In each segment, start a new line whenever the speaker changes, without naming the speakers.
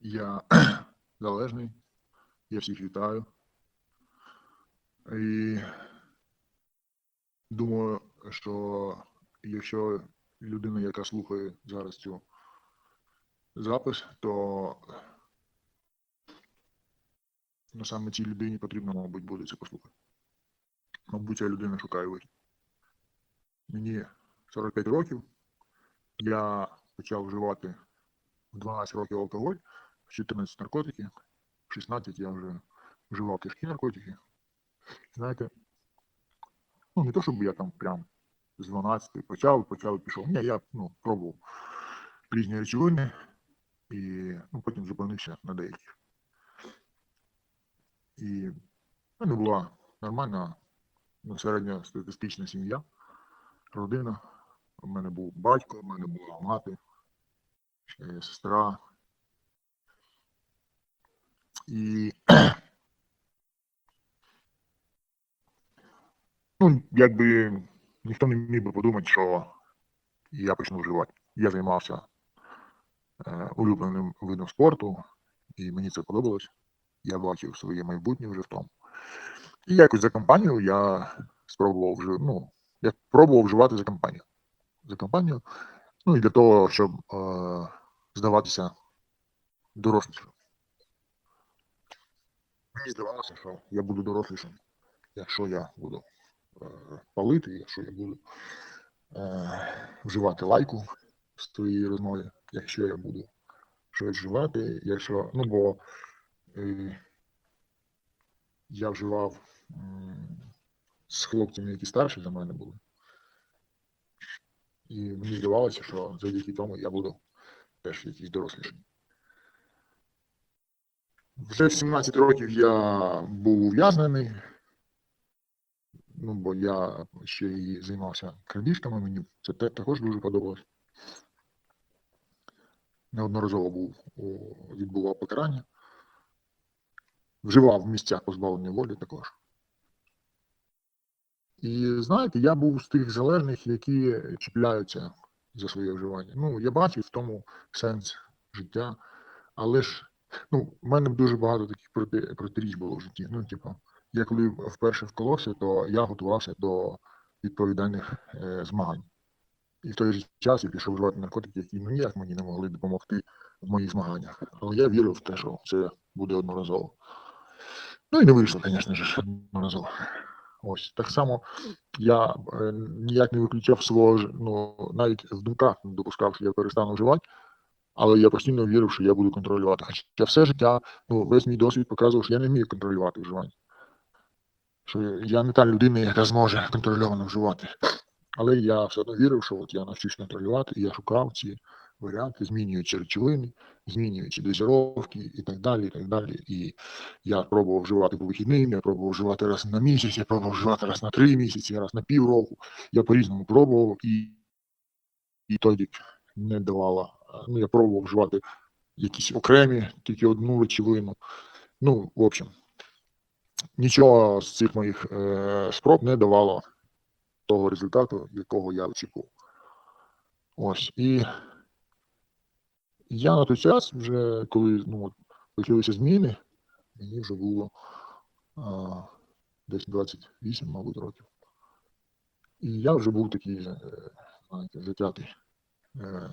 Я залежний, я всіх вітаю. І думаю, що якщо людина, яка слухає зараз цю запис, то ну, саме цій людині потрібно, мабуть, буде це послухати. Мабуть, ця людина шукає вихід. Мені 45 років. Я почав вживати в 12 років алкоголь, 14 наркотики, в 16 я вже вживав тяжкі наркотики. Знаєте, ну не то, щоб я там прям з 12 почав, почав і пішов. Ні, я ну, пробував різні речовини і ну, потім зупинився на деяких. І в мене була нормальна ну, середньостатистична сім'я, родина. У мене був батько, у мене була мати, е, сестра. І ну, якби ніхто не міг би подумати, що я почну вживати. Я займався е, улюбленим видом спорту, і мені це подобалось. Я бачив своє майбутнє вже в тому. І якось за компанію я спробував вже, ну, я пробував вживати за компанію. За компанію. Ну і для того, щоб е, здаватися дорослішим. Мені здавалося, що я буду дорослішим, якщо я буду е, палити, якщо я буду е, вживати лайку в своїй розмові, якщо я буду щось вживати, якщо. Ну бо е, я вживав м, з хлопцями, які старші за мене були. І мені здавалося, що завдяки тому я буду теж якийсь доросліший. Вже в 17 років я був ув'язнений, ну, бо я ще і займався крадіжками, мені це також дуже подобалось. Неодноразово був, відбував покарання. Вживав в місцях позбавлення волі також. І знаєте, я був з тих залежних, які чіпляються за своє вживання. Ну, я бачив в тому сенс життя, але ж ну, в мене дуже багато таких проти, протиріч було в житті. Ну, типу, я коли вперше вколовся, то я готувався до відповідальних е, змагань. І в той же час я пішов вживати наркотики, які ну, ніяк мені не могли допомогти в моїх змаганнях. Але я вірив в те, що це буде одноразово. Ну і не вийшло, звісно ж, одноразово. Ось так само я е, ніяк не виключав свого ну навіть в думках не допускав, що я перестану вживати, але я постійно вірив, що я буду контролювати. Хоча все життя, ну весь мій досвід показував, що я не вмію контролювати вживання. Що я не та людина, яка зможе контрольовано вживати. Але я все одно вірив, що от я навчусь контролювати, і я шукав ці варіанти, змінюючи речовини, змінюючи дозировки і так далі. І так далі. І я пробував вживати по вихідним, я пробував вживати раз на місяць, я пробував вживати раз на три місяці, раз на півроку. Я по-різному пробував і, і тоді не давала. Ну, я пробував вживати якісь окремі, тільки одну речовину. Ну, в общем, нічого з цих моїх е, спроб не давало того результату, якого я очікував. Ось. І я на той час, вже коли ну, почалися зміни, мені вже було а, десь 28, мабуть, років. І я вже був такий, е, знаєте, затятий, е,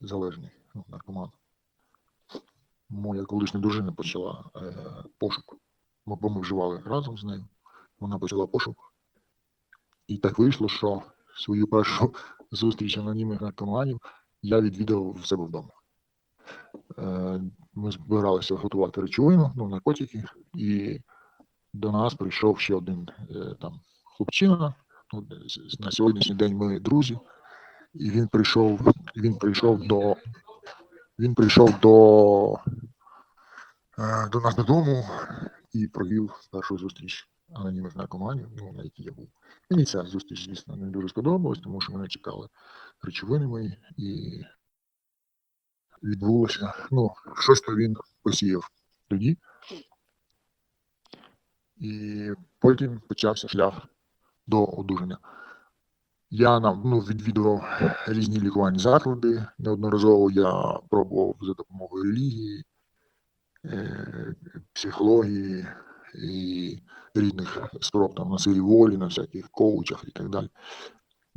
залежний ну, наркоман. Моя колишня дружина почала е, пошук, бо ми вживали разом з нею. Вона почала пошук. І так вийшло, що свою першу зустріч анонімних наркоманів я відвідав в себе вдома. Е, Ми збиралися готувати речовину, ну, наркотики, і до нас прийшов ще один е, там хлопчина. Ну, на сьогоднішній день ми друзі, і він прийшов, він прийшов до він прийшов до, е, до нас додому і провів першу зустріч анонімних наркоманів, ну, на якій я був. Мені ця зустріч, звісно, не дуже сподобалась, тому що мене чекали речовини мої і відбулося. Ну, щось то він посіяв тоді. І потім почався шлях до одужання. Я ну, відвідував різні лікувальні заклади. Неодноразово я пробував за допомогою релігії, е, психології і різних спроб там на силі волі, на всяких коучах і так далі.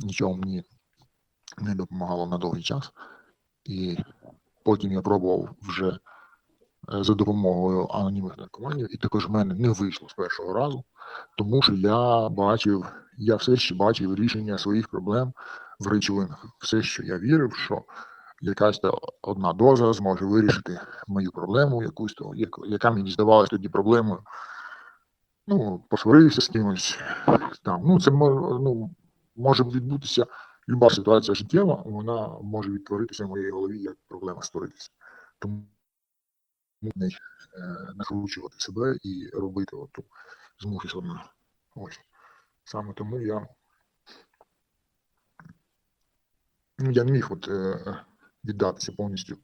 Нічого мені не допомагало на довгий час. І потім я пробував вже е, за допомогою анонімних наркоманів, і також в мене не вийшло з першого разу, тому що я бачив, я все ще бачив рішення своїх проблем в речовинах. Все, що я вірив, що якась одна доза зможе вирішити мою проблему, якусь то, яка мені здавалась тоді проблемою. Ну, посварився з кимось. Там. Ну, це ну, може відбутися люба ситуація життєва, вона може відтворитися в моїй голові як проблема створитися. Тому не накручувати себе і робити оту змухи себе. Ось. Саме тому я. Ну, я не міг от, е, віддатися повністю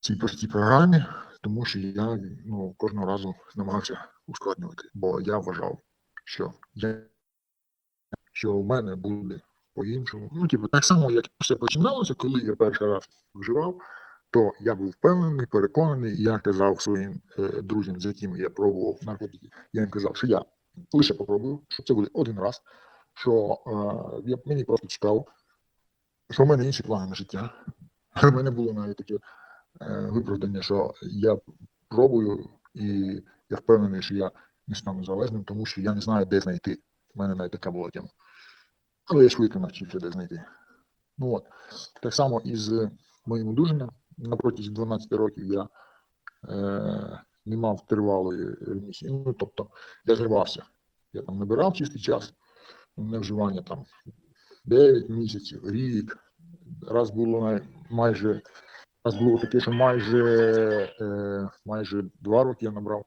цій простій програмі, тому що я ну, кожного разу намагався ускладнювати, бо я вважав, що я що у мене буде по-іншому. Ну, типу, так само, як все починалося, коли я перший раз вживав, то я був впевнений, переконаний, я казав своїм е, друзям, з якими я пробував наркотики, я їм казав, що я лише попробую, що це буде один раз, що е, мені просто цікаво, що в мене інші плани на життя. У мене було навіть таке е, виправдання, що я пробую, і я впевнений, що я не стану залежним, тому що я не знаю, де знайти. У мене навіть така була тема. Але я швидко навчився, де знайти. Ну от. Так само і з моїм одужанням. На протязі 12 років я е, не мав тривалої ремісії. Ну, тобто я зривався. Я там набирав чистий час, не вживання там 9 місяців, рік. Раз було майже раз було таке, що майже, е, майже 2 роки я набрав,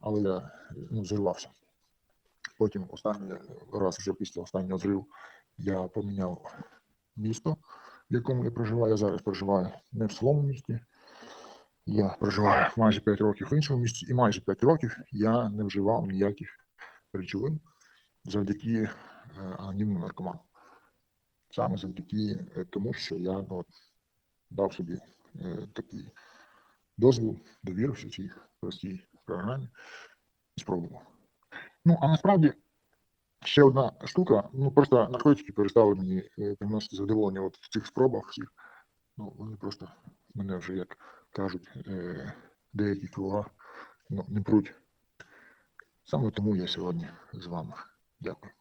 але я ну, зривався. Потім останній раз, вже після останнього зриву, я поміняв місто, в якому я проживаю. Я зараз проживаю не в своєму місті. Я проживаю майже 5 років в іншому місті, і майже 5 років я не вживав ніяких речовин завдяки е, анонімним наркоманам. Саме завдяки е, тому, що я ну, дав собі е, такий дозвіл, довірився цій простій програмі і спробував. Ну, а насправді ще одна штука, ну просто наркотики перестали мені е, приносити задоволення от в цих спробах. Ну, вони просто мене вже, як кажуть, е, деякі круга ну, не пруть. Саме тому я сьогодні з вами. Дякую.